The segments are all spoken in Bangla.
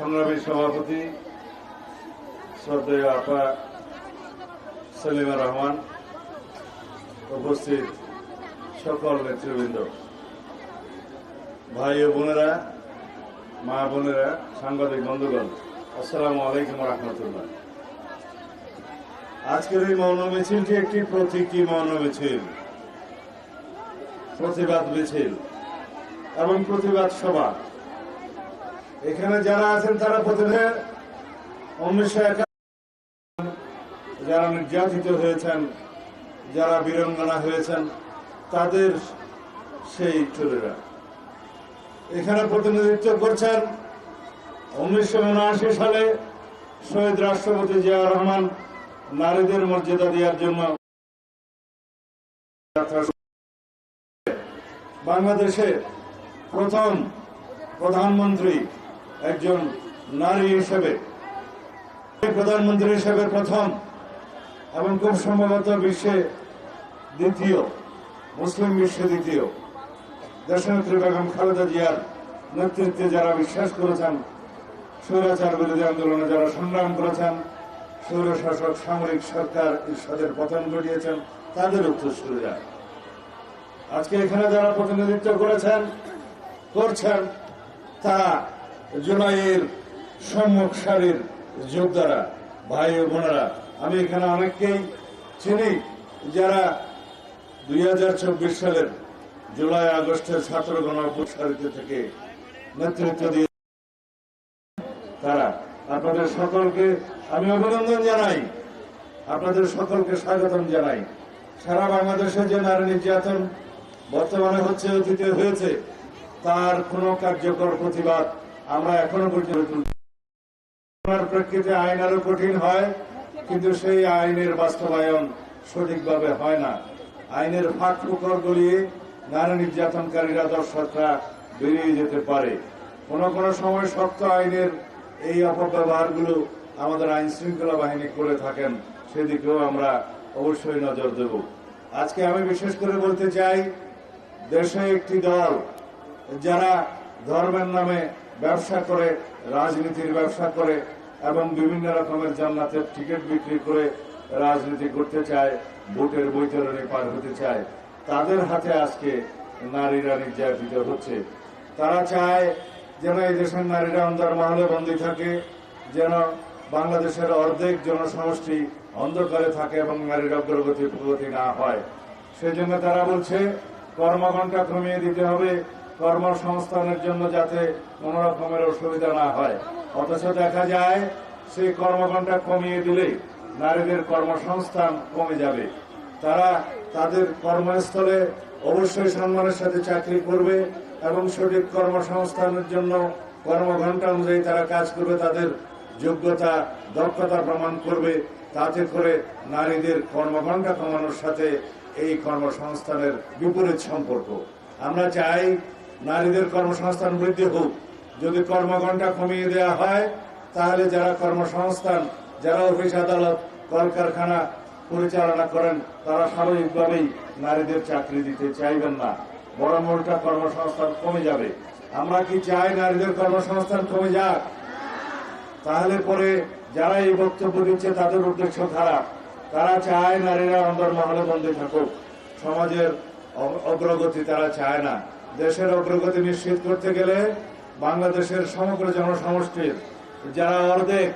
সংগ্রামী সভাপতি শ্রদ্ধেয় আপা সলিমা রহমান, উপস্থিত সকল নেতৃবৃন্দ, ভাই ও বোনেরা, মা বোনেরা, সাংবাদিক বন্ধুগণ, আসসালামু আলাইকুম রহমতুল্লাহ। আজকের এই মৌন মিছিলটি একটি প্রতীকী মৌন মিছিল প্রতিবাদ মিছিল এবং প্রতিবাদ সভা। এখানে যারা আছেন তারা প্রথমে উনিশশো যারা নির্যাতিত হয়েছেন, যারা বীরঙ্গনা হয়েছেন, তাদের সেই চোরেরা। এখানে প্রতিনিধিত্ব করছেন উনিশশো উনআশি সালে শহীদ রাষ্ট্রপতি জিয়া রহমান নারীদের মর্যাদা দেওয়ার জন্য বাংলাদেশে প্রথম প্রধানমন্ত্রী একজন নারী হিসেবে, প্রধানমন্ত্রী হিসেবে প্রথম এবং খুব সম্ভবত বিশ্বে দ্বিতীয়, মুসলিম বিশ্বে দ্বিতীয়। দেশনেত্রী বেগম খালেদা জিয়ার নেতৃত্বে যারা বিশ্বাস করেছেন, স্বৈরাচার বিরোধী আন্দোলনে যারা সংগ্রাম করেছেন স্বৈর শাসক সামরিক সরকার ঈশ্বরের পতন ঘটিয়েছেন, তাদের উত্তরসূরি যায় আজকে এখানে যারা প্রতিনিধিত্ব করেছেন, করছেন তারা জুলাইয়ের সম্মুখ সারির যোদ্ধারা, ভাই ও বোনেরা, আমি এখানে অনেককেই চিনি যারা দুই হাজার চব্বিশ সালের জুলাই আগস্টের ছাত্র গণ থেকে নেতৃত্ব দিয়ে তারা। আপনাদের সকলকে আমি অভিনন্দন জানাই। আপনাদের সকলকে স্বাগতম জানাই। সারা বাংলাদেশে যে নারী নির্যাতন বর্তমানে হচ্ছে, অতীতে হয়েছে, তার কোনো কার্যকর প্রতিবাদ আমরা এখনও পর্যন্ত প্রেক্ষিতে আইন আরও কঠিন হয়, কিন্তু সেই আইনের বাস্তবায়ন সঠিকভাবে হয় না। আইনের ফাঁক ফুকর গলিয়ে নারী নির্যাতনকারীরা দর্শকরা বেরিয়ে যেতে পারে। কোন কোন সময় শক্ত আইনের এই অপব্যবহারগুলো আমাদের আইন শৃঙ্খলা বাহিনী করে থাকেন, সেদিকেও আমরা অবশ্যই নজর দেব। আজকে আমি বিশেষ করে বলতে চাই, দেশে একটি দল যারা ধর্মের নামে ব্যবসা করে, রাজনীতির ব্যবসা করে এবং বিভিন্ন রকমের জান্নাতের টিকিট বিক্রি করে রাজনীতি করতে চায়, ভোটের বৈতরণী পার হতে চায়। তাদের হাতে আজকে নারীরা নির্যাতিত হচ্ছে। তারা চায় যেন এই দেশের নারীরা অন্ধকার মহলে বন্দী থাকে, যেন বাংলাদেশের অর্ধেক জনসমষ্টি অন্ধকারে থাকে এবং নারীর অগ্রগতি প্রগতি না হয়। সেজন্য তারা বলছে, কর্মঘণ্টা কমিয়ে দিতে হবে। কর্মসংস্থানের জন্য যাতে কোন রকমের অসুবিধা না হয়। অথচ দেখা যায়, সেই কর্মঘণ্টা কমিয়ে দিলে নারীদের কর্মসংস্থান কমে যাবে। তারা তাদের কর্মস্থলে অবশ্যই সম্মানের সাথে চাকরি করবে এবং সঠিক কর্মসংস্থানের জন্য কর্মঘণ্টা অনুযায়ী তারা কাজ করবে, তাদের যোগ্যতা, দক্ষতা প্রমাণ করবে। তাতে করে নারীদের কর্মঘণ্টা কমানোর সাথে এই কর্মসংস্থানের বিপরীত সম্পর্ক। আমরা চাই নারীদের কর্মসংস্থান বৃদ্ধি হোক। যদি কর্মঘণ্টা কমিয়ে দেওয়া হয়, তাহলে যারা কর্মসংস্থান, যারা অফিস আদালত, কলকারখানা পরিচালনা করেন, তারা স্বাভাবিকভাবেই নারীদের চাকরি দিতে চাইবেন না। বড় মোলটা কর্মসংস্থান কমে যাবে। আমরা কি চাই নারীদের কর্মসংস্থান কমে যাক? তাহলে পরে যারা এই বক্তব্য দিচ্ছে তাদের উদ্দেশ্য খারাপ। তারা চায় নারীরা অন্দর মহলে বন্দী থাকুক। সমাজের অগ্রগতি তারা চায় না। দেশের অগ্রগতি নিশ্চিত করতে গেলে বাংলাদেশের সমগ্র জনসমষ্টির যারা অর্ধেক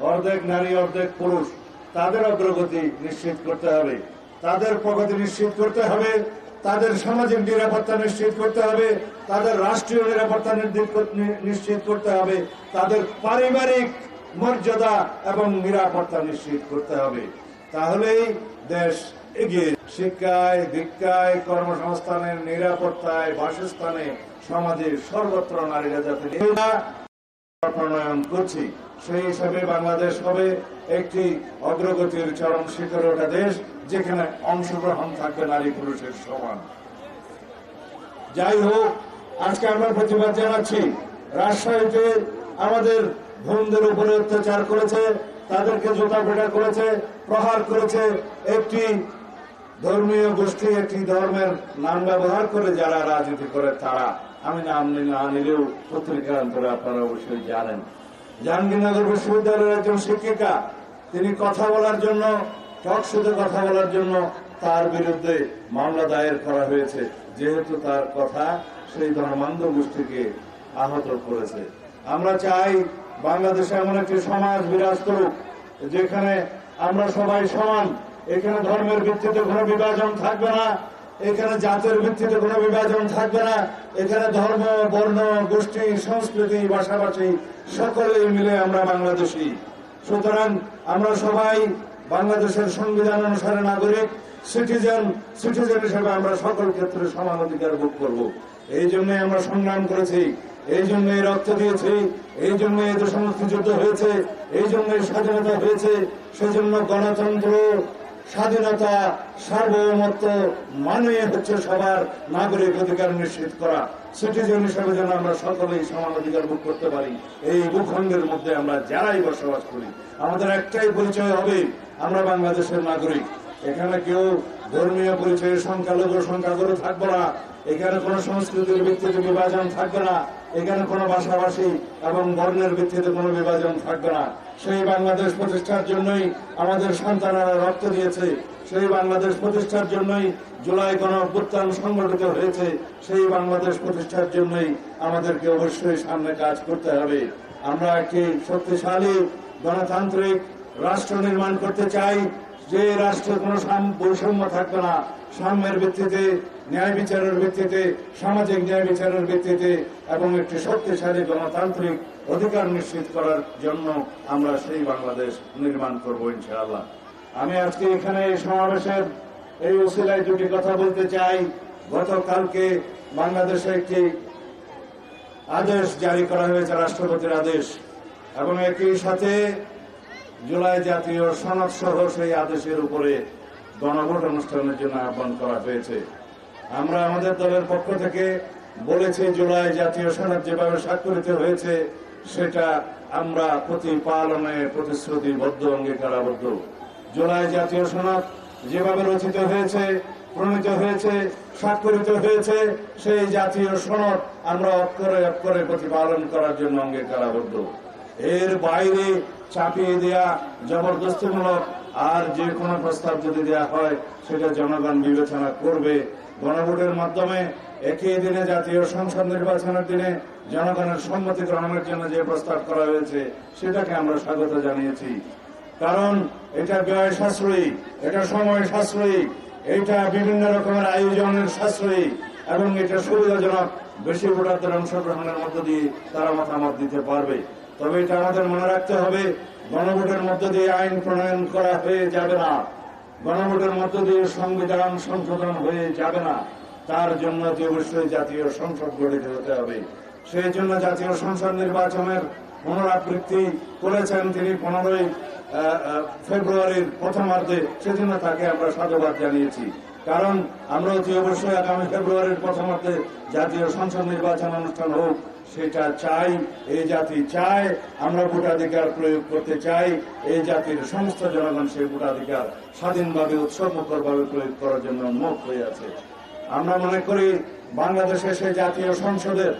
অর্ধেক নারী, অর্ধেক পুরুষ, তাদের অগ্রগতি নিশ্চিত করতে হবে। তাদের প্রগতি নিশ্চিত করতে হবে। তাদের সামাজিক নিরাপত্তা নিশ্চিত করতে হবে। তাদের রাষ্ট্রীয় নিরাপত্তা নিশ্চিত করতে হবে। তাদের পারিবারিক মর্যাদা এবং নিরাপত্তা নিশ্চিত করতে হবে। তাহলেই দেশ এগিয়ে শিক্ষায়, দীক্ষায় কর্মসংস্থানের নিরাপত্তায়, বাসস্থানে সমাজের সর্বত্র নারীরা যাতে প্রণয়ন করছি, সেই হিসাবে বাংলাদেশ হবে একটি অগ্রগতির চরম শিখরে ওঠা দেশ, যেখানে অংশগ্রহণ থাকবে নারী পুরুষের সমান। যাই হোক, আজকে আমরা প্রতিবাদ জানাচ্ছি। রাজশাহীতে আমাদের বোনদের উপরে অত্যাচার করেছে, তাদেরকে জোতা করেছে, প্রহার করেছে একটি ধর্মীয় গোষ্ঠী একটি ধর্মের নাম ব্যবহার করে যারা রাজনীতি করে তারা, আমি নাম নি- নিলেও পত্রিকার অন্তরে আপনারা অবশ্যই জানেন। জাহাঙ্গীরনগর বিশ্ববিদ্যালয়ের একজন শিক্ষিকা, তিনি কথা বলার জন্য টকশোতে কথা বলার জন্য তার বিরুদ্ধে মামলা দায়ের করা হয়েছে। যেহেতু তার কথা সেই ধর্মান্ধ গোষ্ঠীকে আহত করেছে। আমরা চাই বাংলাদেশে এমন একটি সমাজ বিরাজ করুক, যেখানে আমরা সবাই সমান এখানে ধর্মের ভিত্তিতে কোনো বিভাজন থাকবে না। এখানে জাতের ভিত্তিতে কোনো বিভাজন থাকবে না। এখানে ধর্ম, বর্ণ, গোষ্ঠী, সংস্কৃতি, ভাষাভাষী সকলেই মিলে আমরা বাংলাদেশী। সুতরাং আমরা সবাই বাংলাদেশের সংবিধান অনুসারে নাগরিক সিটিজেন সিটিজেন হিসেবে আমরা সকল ক্ষেত্রে সমান অধিকার ভোগ করব। এই জন্য আমরা সংগ্রাম করেছি, এই জন্য রক্ত দিয়েছি, এই জন্য এই দেশ মুক্তিযুদ্ধ হয়েছে, এই জন্য স্বাধীনতা হয়েছে, সেজন্য গণতন্ত্র স্বাধীনতা, সার্বভৌমত্ব মানিয়ে হচ্ছে সবার নাগরিক অধিকার নিশ্চিত করা। সিটিজেন হিসেবে যেন আমরা সকলেই সমান অধিকার ভোগ করতে পারি, এই ভূখণ্ডের মধ্যে আমরা যারাই বসবাস করি, আমাদের একটাই পরিচয় হবে আমরা বাংলাদেশের নাগরিক। এখানে কেউ ধর্মীয় পরিচয়ে সংখ্যালঘু, সংখ্যাগুরু থাকব না, এখানে কোনো সংস্কৃতির ভিত্তিতে বিভাজন থাকবে না, এখানে কোনো ভাষাভাষী এবং বর্ণের ভিত্তিতে কোনো বিভাজন থাকবে না। সেই বাংলাদেশ প্রতিষ্ঠার জন্যই আমাদের সন্তানেরা রক্ত দিয়েছে। সেই বাংলাদেশ প্রতিষ্ঠার জন্যই জুলাই গণ অভ্যুত্থান সংগঠিত হয়েছে। সেই বাংলাদেশ প্রতিষ্ঠার জন্যই আমাদেরকে অবশ্যই সামনে কাজ করতে হবে। আমরা একটি শক্তিশালী গণতান্ত্রিক রাষ্ট্র নির্মাণ করতে চাই। যে রাষ্ট্রে কোনো বৈষম্য থাকবে না, সাম্যের ভিত্তিতে, ন্যায় বিচারের ভিত্তিতে, সামাজিক ন্যায় বিচারের ভিত্তিতে এবং একটি শক্তিশালী গণতান্ত্রিক অধিকার নিশ্চিত করার জন্য আমরা সেই বাংলাদেশ নির্মাণ করব ইনশাআল্লাহ। আমি আজকে এখানে এই সমাবেশের এই উসিলায় দুটি কথা বলতে চাই। গতকালকে বাংলাদেশে একটি আদেশ জারি করা হয়েছে, রাষ্ট্রপতির আদেশ, এবং একই সাথে জুলাই জাতীয় সনদ সহ সেই আদেশের উপরে গণভোট অনুষ্ঠানের জন্য আহ্বান করা হয়েছে। আমরা আমাদের দলের পক্ষ থেকে বলেছি, জুলাই জাতীয় সনদ যেভাবে স্বাক্ষরিত হয়েছে সেটা আমরা প্রতিপালনে প্রতিশ্রুতিবদ্ধ, অঙ্গীকারাবদ্ধ। জুলাই জাতীয় সনদ যেভাবে রচিত হয়েছে, প্রণীত হয়েছে, স্বাক্ষরিত হয়েছে, সেই জাতীয় সনদ আমরা অক্ষরে অক্ষরে প্রতিপালন করার জন্য অঙ্গীকারাবদ্ধ। এর বাইরে চাপিয়ে দেয়া জবরদস্তিমূলক আর যে কোনো প্রস্তাব যদি দেয়া হয়, সেটা জনগণ বিবেচনা করবে। গণভোটের মাধ্যমে একই দিনে জাতীয় সংসদ নির্বাচনের দিনে জনগণের সম্মতি গ্রহণের জন্য যে প্রস্তাব করা হয়েছে, সেটাকে আমরা স্বাগত জানিয়েছি। কারণ এটা ব্যয় সাশ্রয়ী, এটা সময় সাশ্রয়ী, এটা বিভিন্ন রকমের আয়োজনের সাশ্রয়ী, এবং এটা সুবিধাজনক বেশি ভোটারদের অংশগ্রহণের মধ্য দিয়ে তারা মতামত দিতে পারবে। তবে এটা আমাদের মনে রাখতে হবে, গণভোটের মধ্য দিয়ে আইন প্রণয়ন করা হয়ে যাবে না। গণভোটের মধ্য দিয়ে সংবিধান সংশোধন হয়ে যাবে না। তার জন্য যে অবশ্যই জাতীয় সংসদ গঠিত হতে হবে। সেই জন্য জাতীয় সংসদ নির্বাচনের পুনরাবৃত্তি করেছেন তিনি পনেরোই ফেব্রুয়ারির প্রথমার্ধে। সেজন্য তাকে আমরা সাধুবাদ জানিয়েছি। কারণ আমরা অতি অবশ্যই আগামী ফেব্রুয়ারির প্রথমার্ধে জাতীয় সংসদ নির্বাচন অনুষ্ঠান হোক, সেটা চাই, এই জাতি চায়, আমরা ভোটাধিকার প্রয়োগ করতে চাই, এই জাতির সমস্ত জনগণ সেই ভোটাধিকার স্বাধীনভাবে উৎসবমুখরভাবে প্রয়োগ করার জন্য মুখ হয়ে আছে। আমরা মনে করি বাংলাদেশে সেই জাতীয় সংসদের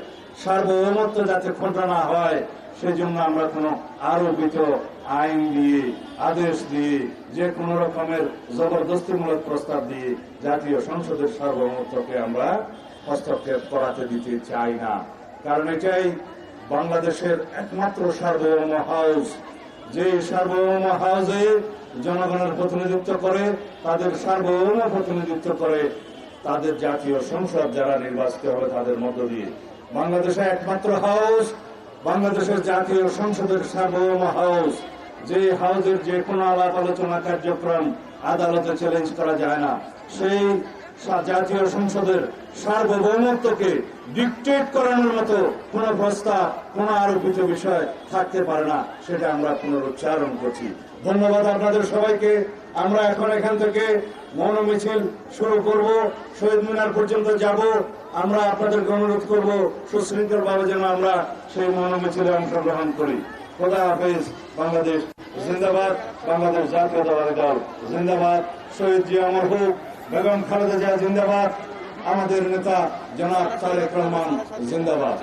সার্বভৌমত্ব যাতে খোঁটা না হয়, সেজন্য আমরা কোনো আরোপিত আইন দিয়ে, আদেশ দিয়ে, যে কোনো রকমের জবরদস্তিমূলক প্রস্তাব দিয়ে জাতীয় সংসদের সার্বভৌমত্বকে আমরা হস্তক্ষেপ করাতে দিতে চাই না। কারণ এটাই বাংলাদেশের একমাত্র সার্বভৌম হাউস। যে সার্বভৌম হাউসে জনগণের প্রতিনিধিত্ব করে, তাদের সার্বভৌম প্রতিনিধিত্ব করে তাদের জাতীয় সংসদ যারা নির্বাচিত হবে তাদের মধ্য দিয়ে। বাংলাদেশে একমাত্র হাউস, বাংলাদেশের জাতীয় সংসদের সার্বভৌম হাউস। যে হাউসের যে কোনো আলাপ আলোচনা কার্যক্রম আদালতে চ্যালেঞ্জ করা যায় না। সেই জাতীয় সংসদের সার্বভৌমত্বকে ডিকটেট করানোর মতো কোন প্রস্তাব, কোন আরোপিত বিষয় থাকতে পারে না, সেটা আমরা পুনরুচ্চারণ করছি। ধন্যবাদ আপনাদের সবাইকে। আমরা এখন এখান থেকে মৌন মিছিল শুরু করব। শহীদ মিনার পর্যন্ত যাব। আমরা আপনাদেরকে অনুরোধ করব সুশৃঙ্খল ভাবে যেন আমরা সেই মৌন মিছিলে অংশগ্রহণ করি। খোদা হাফেজ, বাংলাদেশ জিন্দাবাদ, বাংলাদেশ জাতীয়তাবাদী দল জিন্দাবাদ। শহীদ জিয়া অমর হোক, বেগম খালেদা জিয়া জিন্দাবাদ। আমাদের নেতা জনাব তারেক রহমান জিন্দাবাদ।